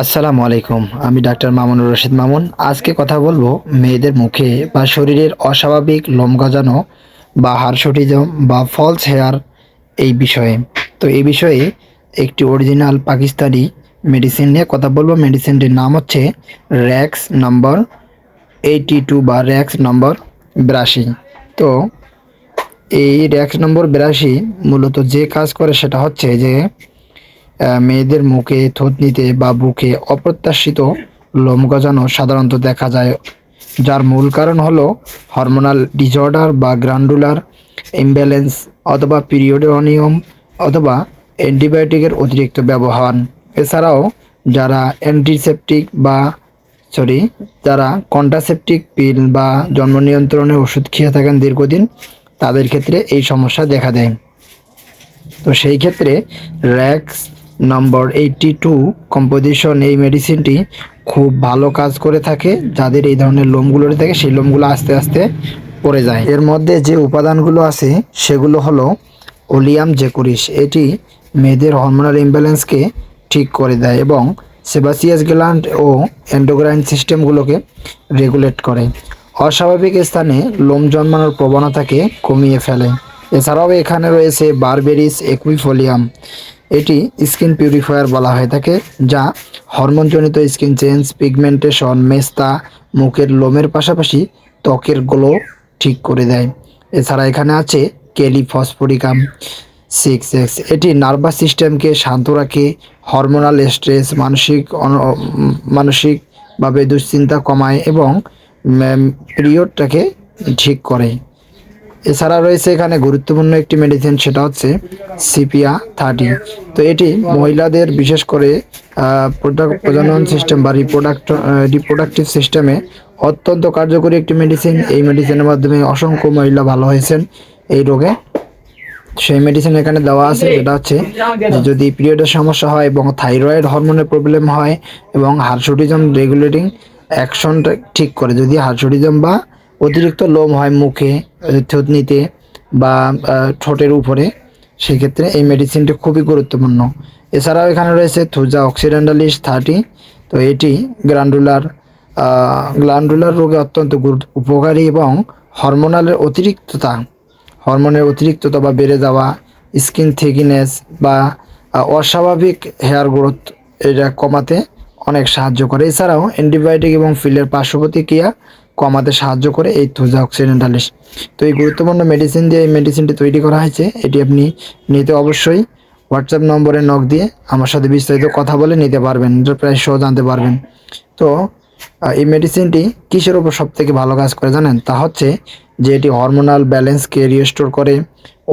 আসসালামু আলাইকুম, আমি ডাক্তার মামুনুর রশিদ মামুন। আজকে কথা বলব মেয়েদের মুখে বা শরীরের অস্বাভাবিক লোম গজানো বা হারসটিজম বা ফলস হেয়ার এই বিষয়ে। তো এই বিষয়ে একটি অরিজিনাল পাকিস্তানি মেডিসিন নিয়ে কথা বলব। মেডিসিনটির নাম হচ্ছে র্যাক্স নম্বর এইটি টু বা র্যাক্স নম্বর বিরাশি। তো এই র্যাক্স নম্বর বিরাশি মূলত যে কাজ করে সেটা হচ্ছে যে মেয়েদের মুখে, থুতনিতে বা বুকে অপ্রত্যাশিত লোম গজানো সাধারণত দেখা যায়। যার মূল কারণ হলো হরমোনাল ডিসঅর্ডার বা গ্রান্ডুলার ইমব্যালেন্স অথবা পিরিয়ডের অনিয়ম অথবা অ্যান্টিবায়োটিকের অতিরিক্ত ব্যবহার। এছাড়াও যারা অ্যান্টিসেপটিক বা সরি যারা কন্ট্রাসেপটিক পিল বা জন্ম নিয়ন্ত্রণের ওষুধ খেয়ে থাকেন দীর্ঘদিন, তাদের ক্ষেত্রে এই সমস্যা দেখা দেয়। তো সেই ক্ষেত্রে র্যাক্স নম্বর এইটটি টু কম্পোজিশন এই মেডিসিনটি খুব ভালো কাজ করে থাকে। যাদের এই ধরনের লোমগুলো থাকে, সেই লোমগুলো আস্তে আস্তে পড়ে যায়। এর মধ্যে যে উপাদানগুলো আছে, সেগুলো হলো ওলিয়াম জেকুরিস এটি মেয়েদের হরমোনাল ইমব্যালেন্সকে ঠিক করে দেয় এবং সেবাসিয়াস গ্ল্যান্ড ও এন্ডোগ্রাইন সিস্টেমগুলোকে রেগুলেট করে। অস্বাভাবিক স্থানে লোম জন্মানোর প্রবণতাকে কমিয়ে ফেলে। এছাড়াও এখানে রয়েছে বারবেরিস একুইফোলিয়াম এটি স্কিন পিউরিফায়ার বলা হয়ে থাকে, যা হরমোনজনিত স্কিন চেঞ্জ, পিগমেন্টেশন, মেস্তা, মুখের লোমের পাশাপাশি ত্বকের গ্লো ঠিক করে দেয়। এছাড়া এখানে আছে কেলি ফসফোরিকাম সিক্স এক্স। এটি নার্ভাস সিস্টেমকে শান্ত রাখে, হরমোনাল স্ট্রেস, মানসিক মানসিকভাবে দুশ্চিন্তা কমায় এবং পিরিয়ডটাকে ঠিক করে। এছাড়া রয়েছে এখানে গুরুত্বপূর্ণ একটি মেডিসিন সেটা হচ্ছে সিপিয়া থার্টি তো এটি মহিলাদের বিশেষ করে প্রজনন সিস্টেম বা রিপ্রোডাক্ট রিপ্রোডাক্টিভ সিস্টেমে অত্যন্ত কার্যকরী একটি মেডিসিন এই মেডিসিনের মাধ্যমে অসংখ্য মহিলা ভালো হয়েছেন এই রোগে। সেই মেডিসিন এখানে দেওয়া আছে, যেটা হচ্ছে যদি পিরিয়ডের সমস্যা হয় এবং থাইরয়েড হরমোনের প্রবলেম হয় এবং হার্সুটিজম রেগুলেটিং অ্যাকশনটা ঠিক করে, যদি হার্সুটিজম বা অতিরিক্ত লোম হয় মুখে থুতনিতে বা ঠোঁটের উপরে, সেক্ষেত্রে এই মেডিসিনটি খুবই গুরুত্বপূর্ণ। এছাড়াও এখানে রয়েছে থুজা অক্সিডেন্টালিস থার্টি তো এটি গ্রান্ডুলার গ্ল্যান্ডুলার রোগে অত্যন্ত উপকারী এবং হরমোনালের অতিরিক্ততা হরমোনের অতিরিক্ততা বা বেড়ে যাওয়া স্কিন থিকনেস বা অস্বাভাবিক হেয়ার গ্রোথ এটা কমাতে অনেক সাহায্য করে। এছাড়াও অ্যান্টিবায়োটিক এবং ফিলের পার্শ্ব প্রতিক্রিয়া কমাতে সাহায্য করে এই থুজা অক্সিডেন্টালিস। তো এই গুরুত্বপূর্ণ মেডিসিন দিয়ে এই মেডিসিনটি তৈরি করা হয়েছে, এটি আপনি নিতে অবশ্যই হোয়াটসঅ্যাপ নম্বরে নক দিয়ে আমার সাথে বিস্তারিত কথা বলে নিতে পারবেন প্রায় সহ জানতে পারবেন। তো এই মেডিসিনটি কিসের উপর সব থেকে ভালো কাজ করে জানেন? তা হচ্ছে যে এটি হরমোনাল ব্যালেন্সকে রিস্টোর করে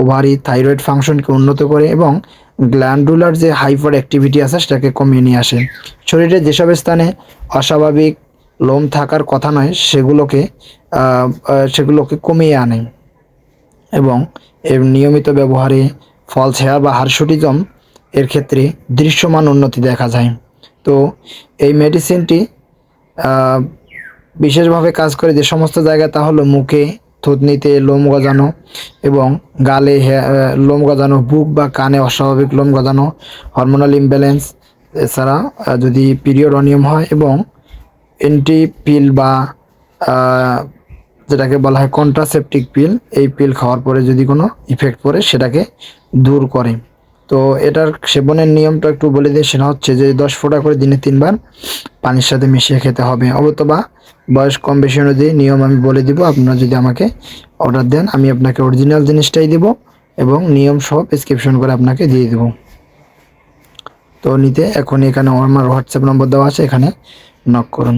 ওভারি থাইরয়েড ফাংশনকে উন্নত করে এবং গ্ল্যান্ডুলার যে হাইপার অ্যাক্টিভিটি আছে সেটাকে কমিয়ে নিয়ে আসে। শরীরে যেসব স্থানে অস্বাভাবিক লোম থাকার কথা নয়, সেগুলোকে সেগুলোকে কমিয়ে আনে এবং এর নিয়মিত ব্যবহারে ফলস হেয়ার বা হার্সুটিজম এর ক্ষেত্রে দৃশ্যমান উন্নতি দেখা যায়। তো এই মেডিসিনটি বিশেষভাবে কাজ করে যে সমস্ত জায়গায় তা হলো মুখে, থুতনিতে লোম গজানো এবং গালে লোম গজানো, বুক বা কানে অস্বাভাবিক লোম গজানো হরমোনাল ইমব্যালেন্স এছাড়া যদি পিরিয়ড অনিয়ম হয় এবং এন্টি পিল বা যেটাকে বলা হয় কন্ট্রাসেপটিক পিল এই পিল খাওয়ার পরে যদি কোনো ইফেক্ট পড়ে, সেটাকে দূর করে। তো এটার সেবনের নিয়মটা একটু বলে দিই, সেটা হচ্ছে যে দশ ফোঁটা করে দিনে তিনবার পানির সাথে মিশিয়ে খেতে হবে। অথবা বয়স কম বেশি অনুযায়ী নিয়ম আমি বলে দিব, আপনারা যদি আমাকে অর্ডার দেন, আমি আপনাকে অরিজিনাল জিনিসটাই দিব এবং নিয়ম সহ প্রেসক্রিপশন করে আপনাকে দিয়ে দেব। তো নিতে এখন এখানে আমার হোয়াটসঅ্যাপ নম্বর দেওয়া আছে, এখানে নক করুন।